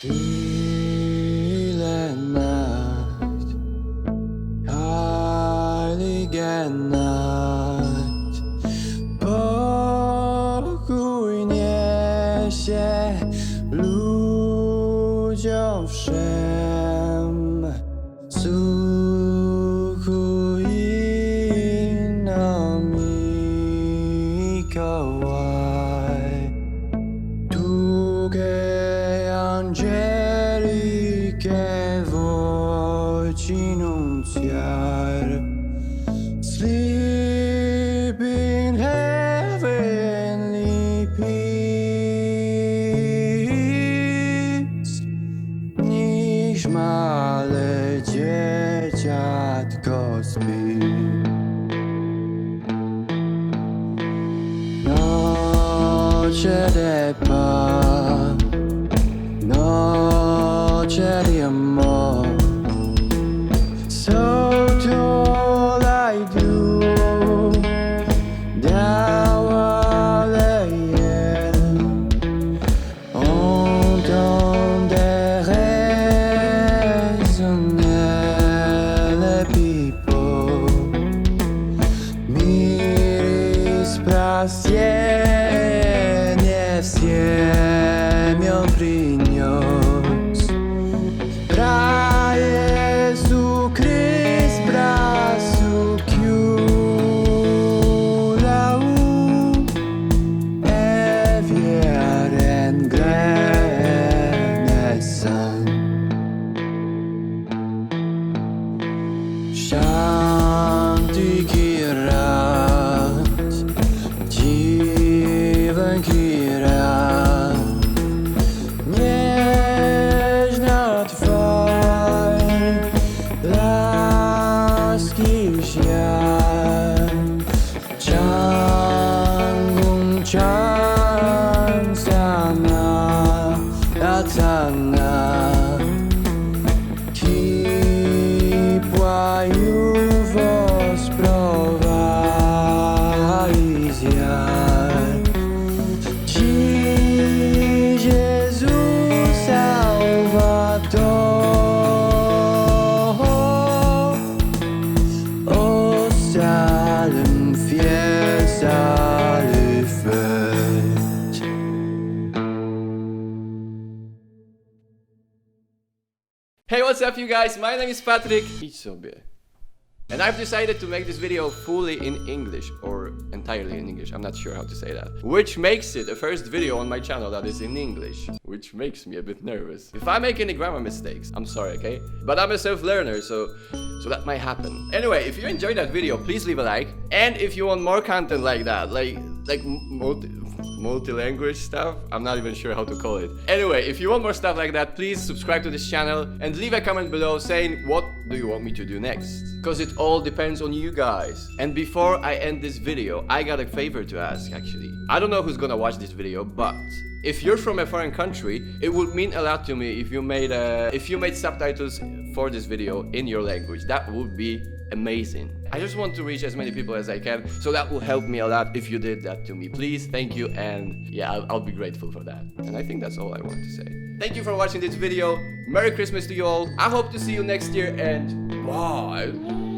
Stille Nacht, heilige Nacht, pokój niesie ludziom wszem. Słuchuj voci nunziar Sleep in heavenly peace. Niech male dzieciatko śpi Noche de paz, prasienie siemią przyniósł. Pra Jezu Chryst brasu kiulau Evieren grenesan Shanti Hey, what's up, you guys? My name is Patrick. Idź sobie. And I've decided to make this video fully in English, or entirely in English, I'm not sure how to say that. Which makes it the first video on my channel that is in English, which makes me a bit nervous. If I make any grammar mistakes, I'm sorry, okay? But I'm a self-learner, so so that might happen. Anyway, if you enjoyed that video, please leave a like. And if you want more content like that, like like multi multi-language stuff. I'm not even sure how to call it. Anyway, if you want more stuff like that, please subscribe to this channel and leave a comment below saying what do you want me to do next. Because it all depends on you guys. And before I end this video, I got a favor to ask actually. I don't know who's gonna watch this video, but if you're from a foreign country, it would mean a lot to me if you made uh, if you made subtitles for this video in your language. That would be amazing. I just want to reach as many people as I can, so that will help me a lot if you did that to me. Please, thank you, and yeah, I'll, I'll be grateful for that. And I think that's all I want to say. Thank you for watching this video. Merry Christmas to you all. I hope to see you next year, and bye.